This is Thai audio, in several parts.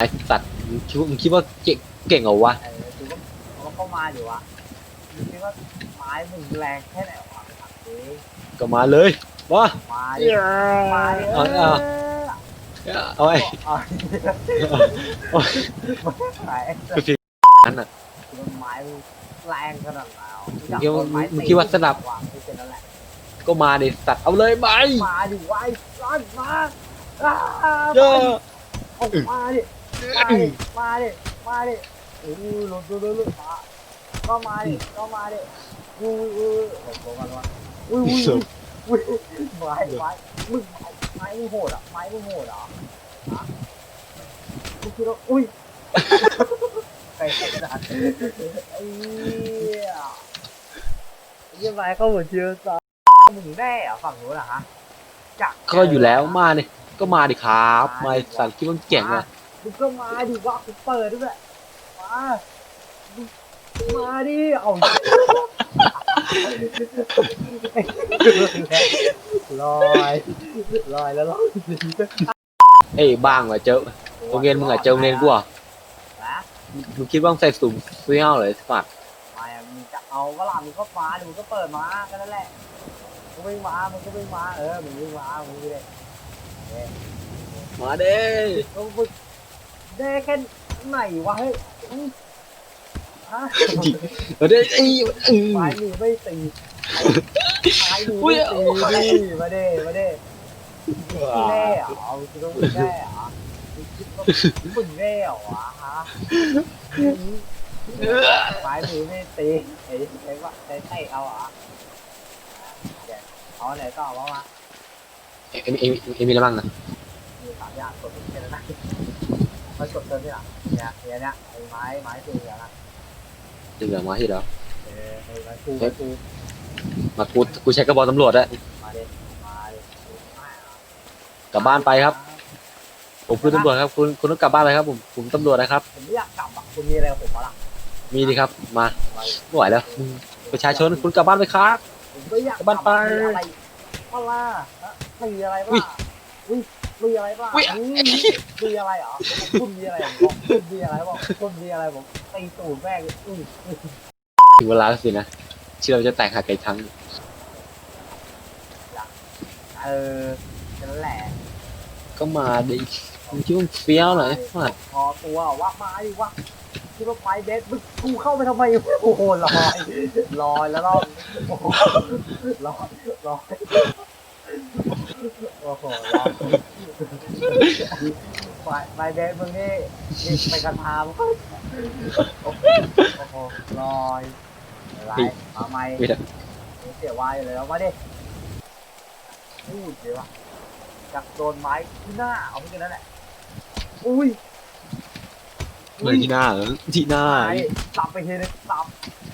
ไอ้สัตว์มึงคิดว่ามึงคิดว่าเก่งเก่งเหรอวะเออคือว่าเขาก็มาอยู่อะมึงคิดว่าไม้มึงแรงแค่ไหนวะถามดิก็มาเลยมามาดิมาดิเอาเอเอาอเอาไอ้เอาโอ้ยไม้ก็คือนั้นอะไม้มึงแรงขนาดไหนมึงคิดว่ามึงคิดว่าสนับวางที่เป็นนั่นแหละก็มาดิสัตว์เอาเลยไปมาดิไว้ร้อนมาอ่าเด้อเอามาดิ มาดิมาดิมาดิโอ้ยหลุดหลุดหลุดหลุดมาก็มาดิก็มาดิอุ้ยอุ้ยหลบหลบกันวะอุ้ยอุ้ยอุ้ยอุ้ยไม้ไม้มึงไม้มึงโหดอะไม้มึงโหดเหรอฮะมึงคิดว่าอุ้ยไปกระดาษไอ้เหี้ยไอ้เหี้ยไม้เขาเหมือนเชื้อซามึงแน่เหรอฝั่งนู้นเหรอฮะจักก็อยู่แล้วมาดิก็มาดิครับมาไอ้สัตว์คิดว่ามึงเก่งอะ มึงก็มาดิว่ากูเปิดด้วยมามึงมาดิเอาลอยลอยแล้วลอยเอ้ยบ้างว่ะเจอโรงเรียนมึงอะเจอโรงเรียนกูอะนะมึงคิดว่ามึงใส่สุ่มเฟี้ยวเลยสัตว์มามึงจะเอาก็ล่ะมึงก็มาดิมึงก็เปิดมาแค่นั้นแหละมึงวิ่งมามึงก็วิ่งมาเออมึงวิ่งมามึงวิ่งเลยมาเด้มึงมึง ได้แค่ไหนวะเฮ้ยฮะมาเด้ไอ้ยอือไม้มือไม่ตีไม้มืออุ้ไม่ยตีดิมาเด้มาเด้มึงแน่เหรอเอาคิดว่ามึงแน่เหรอมึงคิดว่ามึงแน่เหรอวะฮะไม้มือไม่ตีไอ้ไอ้ว่าไอ้ไอ้เอาเหรอเดี๋ยวเอาไหนต่อวะวะเอ็มเอ็มเอ็มมีอะไรบ้างนะ มีสามอย่างกดเป็นแค่นั้นนะ มากดเติมที่หลังเนี่ยเนี่ยเนี่ยไอ้ไม้ไม้ตีเหลือนะเหลือมาที่เดียวเออไอ้ไม้คู่ไม้คู่มากูกูใช้กระบอกตำรวจแล้วมาดิมาดิกลับบ้านไปครับ ผมคือตำรวจครับ คุณคุณต้องกลับบ้านเลยครับ ผมผมตำรวจนะครับ ผมไม่อยากกลับอะคุณมีอะไรกับผมมาล่ะมีดีครับมามาไม่ไหวแล้วอืมประชาชนคุณกลับบ้านไปครับผมไม่อยากบ้านไปมีอะไรมาล่ะฮะมีอะไรอุ๊บ้ายอุ้ย มีอะไรบ้าอุ๊ย มีอะไรเหรอคุณมีอะไรบอกคุณมีอะไรบอกคุณมีอะไรผมตีตูดแม่งอุ้ยถึงเวลาแล้วสินะที่เราจะแตกหักกันอีกครั้งเออนั่นแหละก็มาดิมึงคิดว่ามึงเฟี้ยวหน่อยมาดพอตัวว่ามาดิว่าคิดว่าไปเบสมึงกูเข้าไปทำไมโอ้โหลอยลอยแล้วรอบโอ้โหลอยลอย โอ้โหลอยไปไปเบสมึงนี่นี่ไปกระทำโอ้โหลอยไรมาไหม่เสียวายเลยเอามาดิพูดเลยวะจากโดนไม้ที่หน้าเอาไปกันนั่นแหละอุ้ยเลยที่หน้าเหรอที่หน้าตับไปทีนึงตับ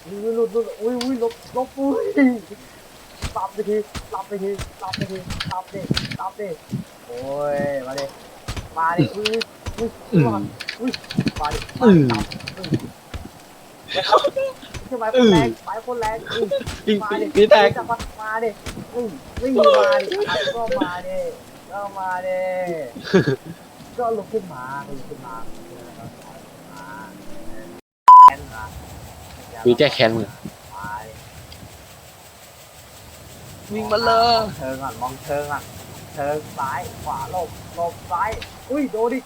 อุ้ยหลุดหลุดอุ้ยอุ้ยลบลบอุ้ย ตับไปทีตับไปทีตับไปทีตับดิตับดิโอ้ยมาดิมาดิอุ้ยอุ้ยอืมอุ้ยมาดิอืมตับใช่ไหมคนแรงไม้คนแรงอุ้ยปีมาปีดิปีแตกจับมามาดิอุ้ยวิ่งมาดิอัดก็มาดิก็มาดิก็ลุกขึ้นมาก็ลุกขึ้นมามาแอนมาปีแก้แค้นมึง มาดิ วิ่งมาเลยเชิงอะมองเชิงอะเชิงซ้ายขวาหลบหลบซ้ายอุ้ยโดนดิ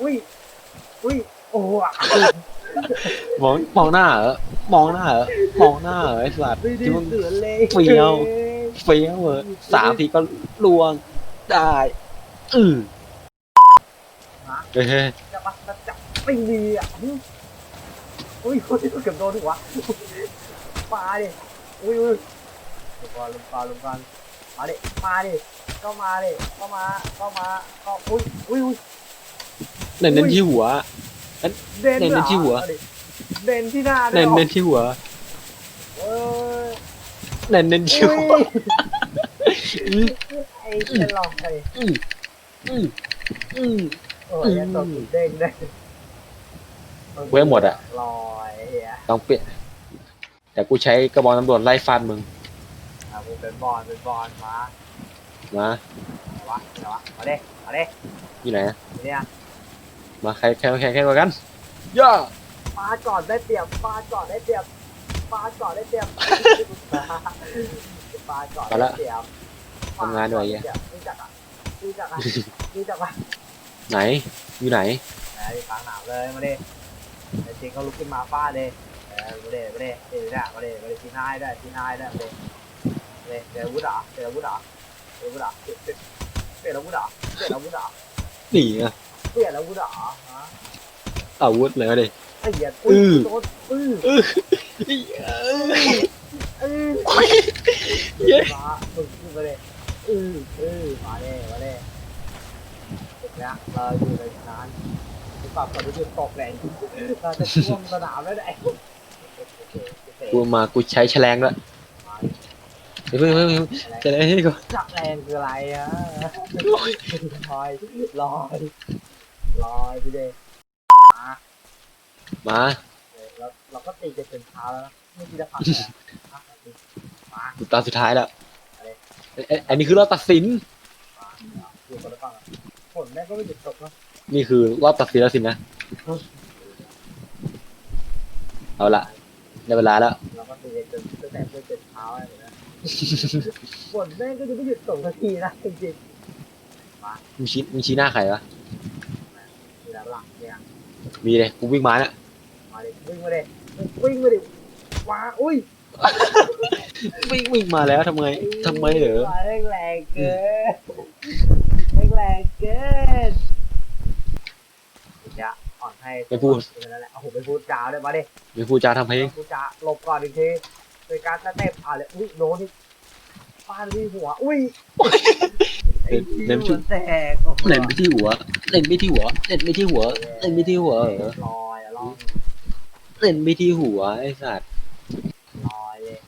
อุ้ยอุ้ยโอ้โหอะมองมองหน้าเหรอมองหน้าเหรอมองหน้าเหรอไอ้สัตว์ไม่ได้ที่มึง เสือเลยเฟี้ยว เฟี้ยวเหรอสามทีก็ลวงได้อือเฮ้ยจะมาจะจับไม่มีอะอุ้ยอุ้ยอุ้ยเกือบโดนหัวมาดิอุ้ยอุ้ย ลุกก่อนลุกก่อนลุกก่อนมาดิมาดิก็มาดิก็มาก็มาก็อุ้ยอุ้ยอุ้ยเน้นเน้นที่หัว เด่นเน้นหรอที่หัว เอาดิเด่นที่หน้าด้วเน้ยนหรอเน้นที่หัว เอ้ยเน้นเน้นที่หัวอุ้ยอือไอ้เจะลองไปอืออืออือโอ้ยไอ้ตัวสุดเด้งได้เว้ยหมดอะ ลอยเฮีย ต้องเปลี่ยนแต่กูใช้กระบอกตำรวจไล่ฟันมึงอะ กูเป็นบอลเป็นบอลมานะไหนวะไหนวะมาเด้มาเด้อยู่ไหนเนี่ยมาใครใครแข่งแข่งกว่ากันย่าปาก่อนได้เปรียบปาก่อนได้เปรียบปาก่อนได้เปรียบปาก่อนได้เปรียบทำงานด้วยไอ้เหี้ยรู้จักอะรู้จักอะรู้จักอะไหนอยู่ไหนไหนฟังหนาวเลยมาดิไอ้จริงเขาลุกขึ้นมาฟาดเลยเออมาดิมาดิเดี๋ยวเนี่ยมาดิมาดิทีนายได้ทีนายได้มาดิมาดิ เดี๋ยววุฒิอะเดี๋ยววุฒิอะเดี๋ยววุฒิอะเปลี่ยนเปลี่ยนเปลี่ยนอาวุธอะเปลี่ยนอาวุธอะหนีอะเปลี่ยนอาวุธอะฮะอาวุธเลยดิ ไอ้เหี้ยอื้อ โดนอื้อเอ้ยอื้อเย้มาฝึกขึ้นมาเลยอื้ออื้อมาเลยมาเลยเสร็จแล้วเราอยู่ในนั้นปรับกับวิธีตกแรงเราจะท่วมสนามแล้วไอ้กูมากูใช้แฉลงด้วย เฮ้ยเฮ้ยเฮ้ยเฮ้ยแฉลงให้ก่อนจักแรงคืออะไรอะลอยลอยลอยลอยพี่เดย์มามาเราเราก็ตีกันจนเช้าแล้วนะไม่คิดจะพักเลยอะมากูตาสุดท้ายแล้วไอ้ไอ้อันนี้คือรอบตัดสินมาอยู่คนละฝั่งอะฝนแม่งก็ไม่หยุดตกนะนี่คือรอบตัดสินแล้วสินะ เอาละได้เวลาแล้ว เราก็ตีกันจนตั้งแต่เพื่อจนเช้าเลยนะ ฝนแม่งก็ยังไม่หยุดตกสักทีนะจริงมึงชี้มึงชี้หน้าใครวะ ๆมีแล้วหลังเนี่ยมีเลยกูวิ่งมาเนี่ยมาดิวิ่งมาดิวิ่งมาดิว้าอุ้ยวิ่งวิ่งมาแล้วทำไมทำไมเหรอแรงแรงเกินแรงแรงเกินจะอ่อนให้นั่นแหละโอ้โหไปพูดจาเลยมาดิ มีผู้จาทำเพลงพูดจาหลบก่อนอีกที โดยการสเต็ปอะเลยอุ้ยโดนที่ฟาดที่หัว อุ้ยไอ้ที่หัวแตกโอ้โหเล่นไปที่หัว เล่นไปที่หัว เล่นไปที่หัว เล่นไปที่หัวเหรอลอยอะลองเล่นไปที่หัวไอ้สัตว์ลอยเลย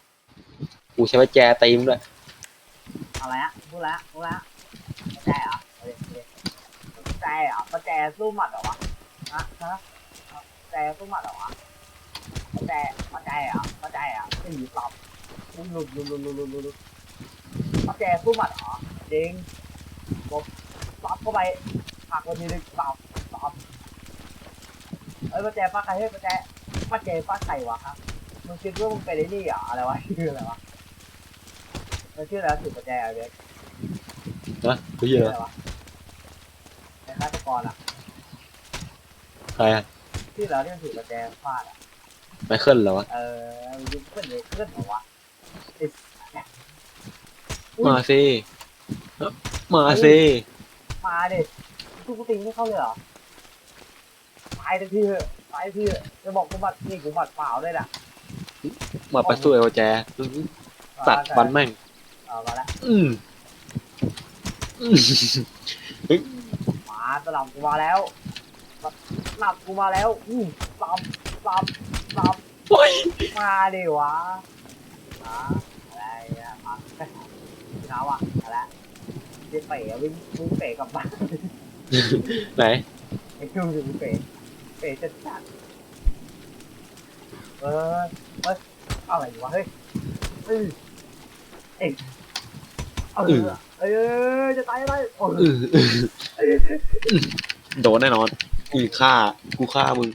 กูใช้ไว้แจตีมด้วยอะไรอะพูดละพูดละแจเหรอเอาดิเอาดิแจเหรอประแจสู้หมัดเหรอวะฮะฮะแจสู้หมัดเหรอวะ ประแจประแจเหรอประแจเหรอตีตอบอุ้ยหลุลุลุลุลุลุดประแจสู้หมัดเหรอจริงลบตอบเข้าไปหักวันทีนึงตอบตอบเอ้ยประแจป้าใครเฮ้ยประแจประแจป้าใครวะครับมึงคิดว่ามึงเป็นไอ้นี่เหรออะไรวะชื่ออะไรวะมันชื่ออะไรวะถือประแจอะไรเว้ยนะกูเยชื่ออะอะไรวะไอ้ฆาตกรอะใครอะที่แล้วที่มันถือประแจฟาดอะ ไมเคิลเหรอวะ เออมันยิงขึ้นเลยขึ้นเหรอวะไอ้มาสิมาสิมาดิกูกูตีไม่เข้าเลยเหรอตายทันทีเถอะตายทันทีเถอะจะบอกกูบัดนี่กูบัดเปล่าด้วยน่ะมาไปสู้ไอ้วแจสัตว์ฟันแม่ง เอามาแล้วอืมอืมมาสลับกูมาแล้วสลับกูมาแล้วอืมสับสั บสับโอ้ยมาดิวะอ่าอะไรอะมาเช้าอะอะไรจะเป๋วิ่งวิ่งเป๋กลับบ้านไหนไอ้เครื่องวิ่งเป๋เป๋จัดจัดเออเฮ้ยอะไรวะเฮ้ยเอ้ยเอ้ยเออเอ้ยจะตายจะตายโอ้เออเออโดนแน่นอนกูฆ่ากูฆ่ามึง